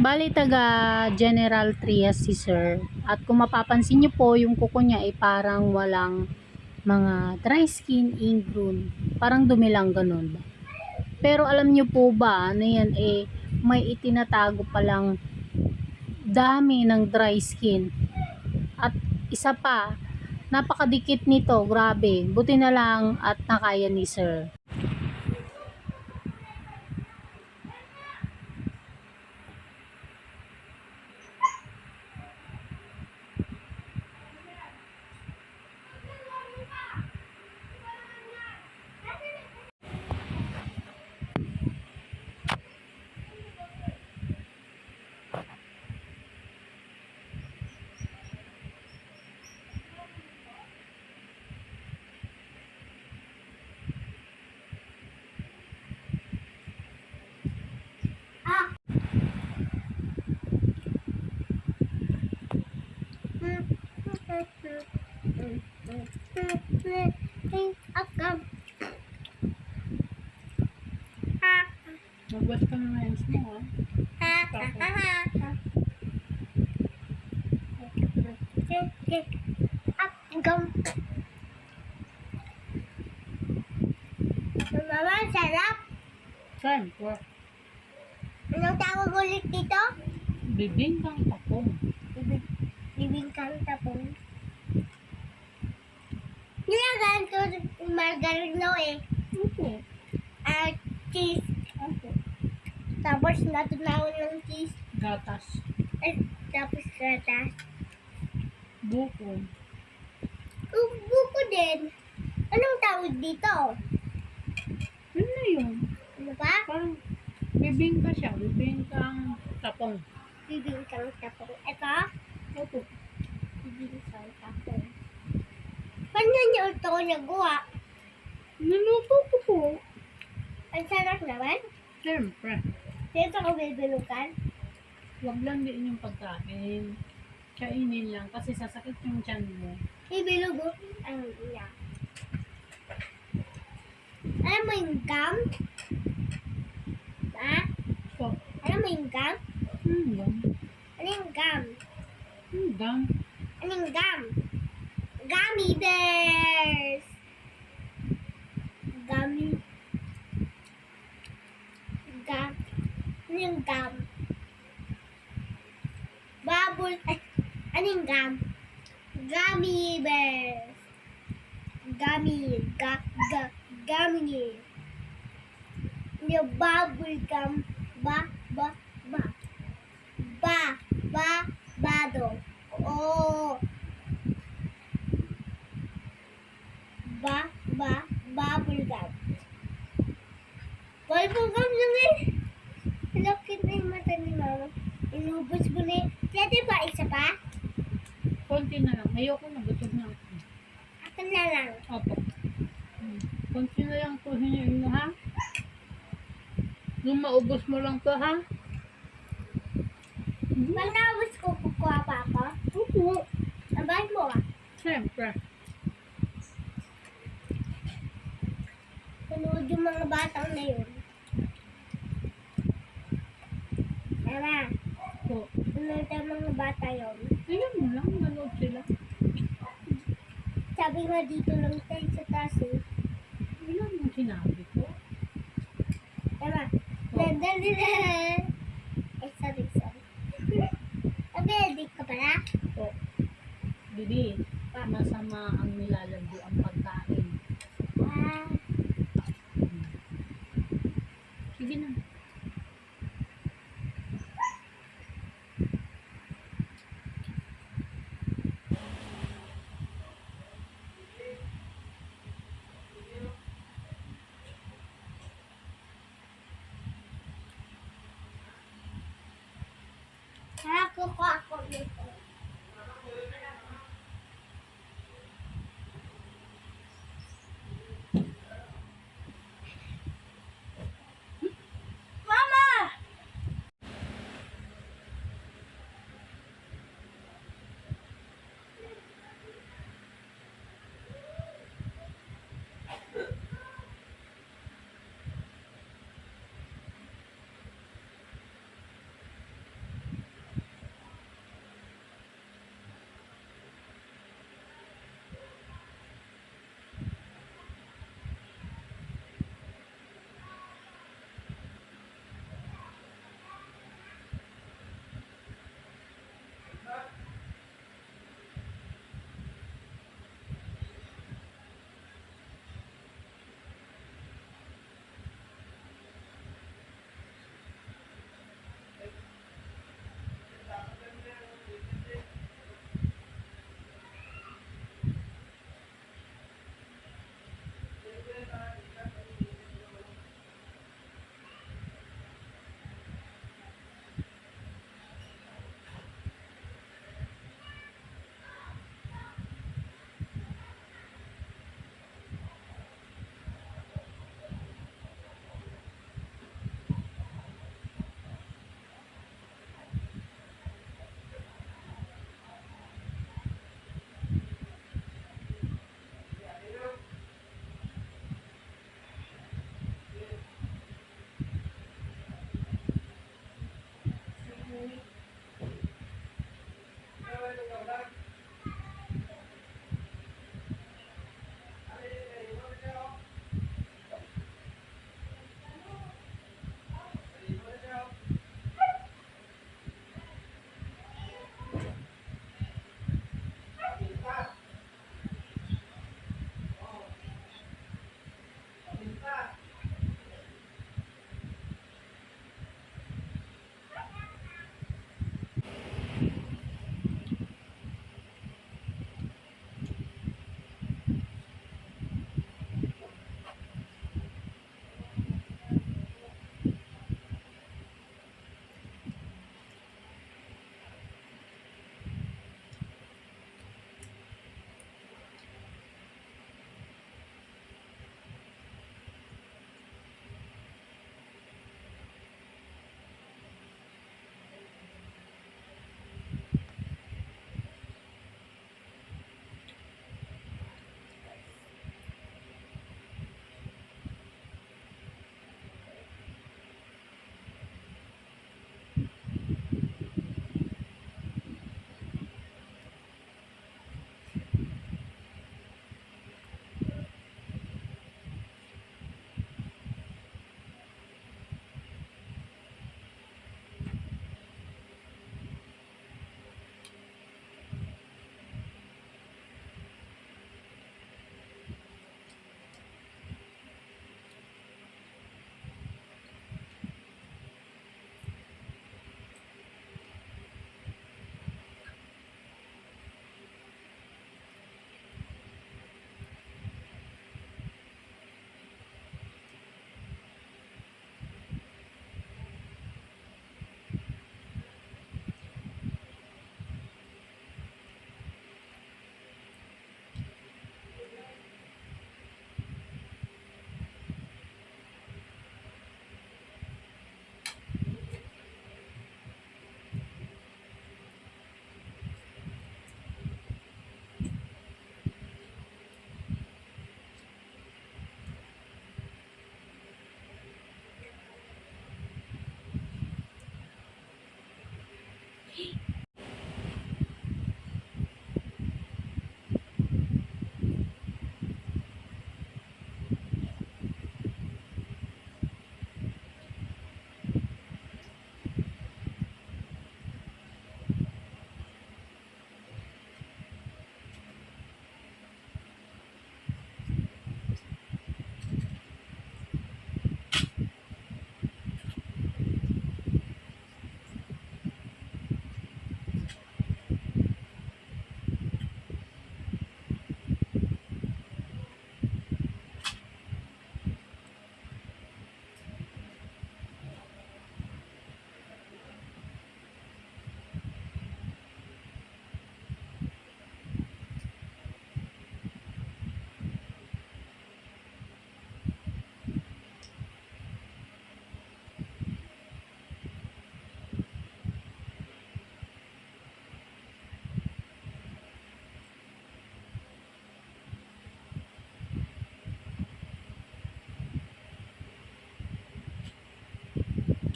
Bali taga General Trias si Sir. At kung mapapansin niyo po, yung kuko niya ay parang walang mga dry skin, ingrown. Parang dumi lang ganun. Pero alam niyo po ba na yan eh may itinatago palang dami ng dry skin. At isa pa, napakadikit nito, grabe. Buti na lang at nakaya ni Sir. Akam. Magwas ka ng lens mo, ha? Akam. Mama, sarap. Siyempre, Anong tawag ulit dito? bibing kang tapong. Bibing kang tapong. Nilagaan ko margarino eh. Opo. At cheese. Tapos natunawan ng cheese. Gatas. At tapos gatas. Buko. Buko din. Anong tawag dito? Yun na yun. Ano ba? Parang bibing ka siya. Bibing kang tapong. Bibing kang tapong. Ito? Opo. Bibing kang tapong. Paano niyo ito nagawa? Niluto ko po. Ang sarap naman. Siyempre. Dito ko bibilukan. Huwag lang din yung pagkain. Kainin lang kasi sasakit yung tiyan mo. Ibilugo. Ano niya? Alam mo yung gum? Ha? So, Alam mo yung gum? hmm, gum. Ano yung gum? Hmm, gum. Ano yung gum? Gummy bears! Gummy. Gum. Ano yung gum? Bubble. Ay, ano yung gum? Gummy bears. Gummy. Ga, ga, gummy. Yung bubble gum. Ba, ba, ba. Ba, ba, bado. Oh. Ba, ba, bubble gum. Bubble gum lang eh. Laki na yung mata ni mama. Inubos mo na eh. Pwede ba isa pa? Konti na lang. Ayoko na. Gutom na ako. Akin na lang. Opo. Hmm. Konti na lang po hinyain mo, ha? Nung maubos mo lang to, ha? Pag naubos ko, kukuha pa ako. Opo. Sabay mo ah. Siyempre. Sunod yung mga batang na yun. Tama. Po. Sunod yung mga bata yun. Tingnan mo lang. Manood sila. Sabi nga dito lang tayo sa taas eh. Ilan yung sinabi ko? Tama. Oh. Dandali na. Eh, sorry, sorry. Sabi, ka pala? Po. Bibi, masama ang nilalagyo ang pagkain. Sige na. tara, kukuha ako nito.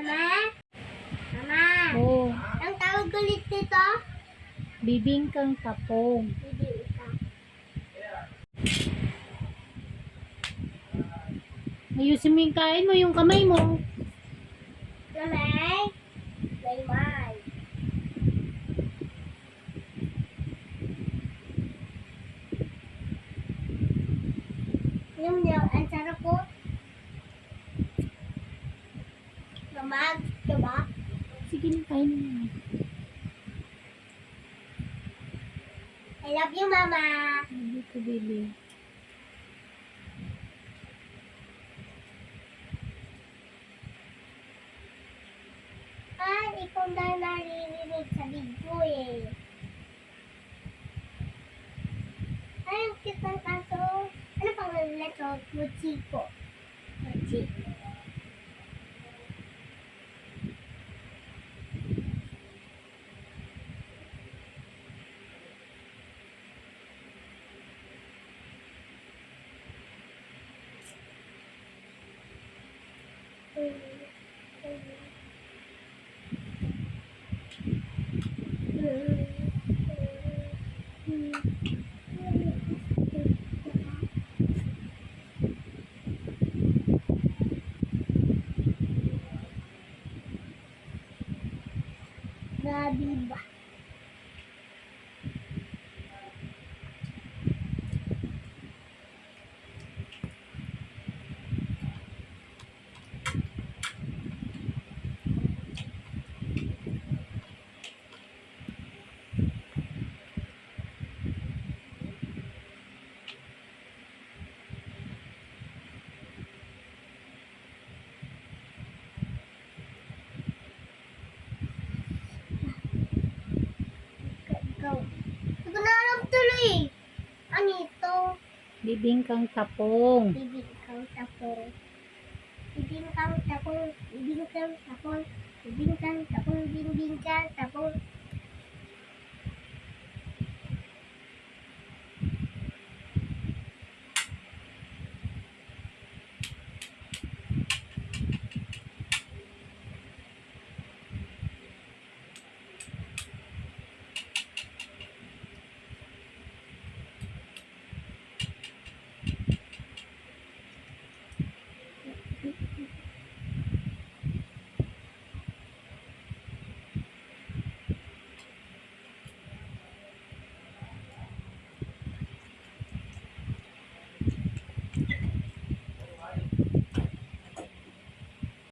Mama? Mama? Oh, Ang tawag ulit dito? bibingkang tapong. Ka. Ayusin mo yung kain mo, yung kamay mo. Lamay? Laymay. Yum, yum. Ang sarap po. Mamag, diba? Sige na, kain mo. I love you, Mama. Dito, baby. Ah, ikaw na naririnig sa video eh. Ay, ang cute ng kaso. Ano pang leto? Mochiko. Mochiko. Thank you. Tuloy. Ano ito? Bibingkang tapong. Bibingkang tapong. Bibingkang tapong. Bibingkang tapong. Bibingkang tapong. Bibingkang tapong.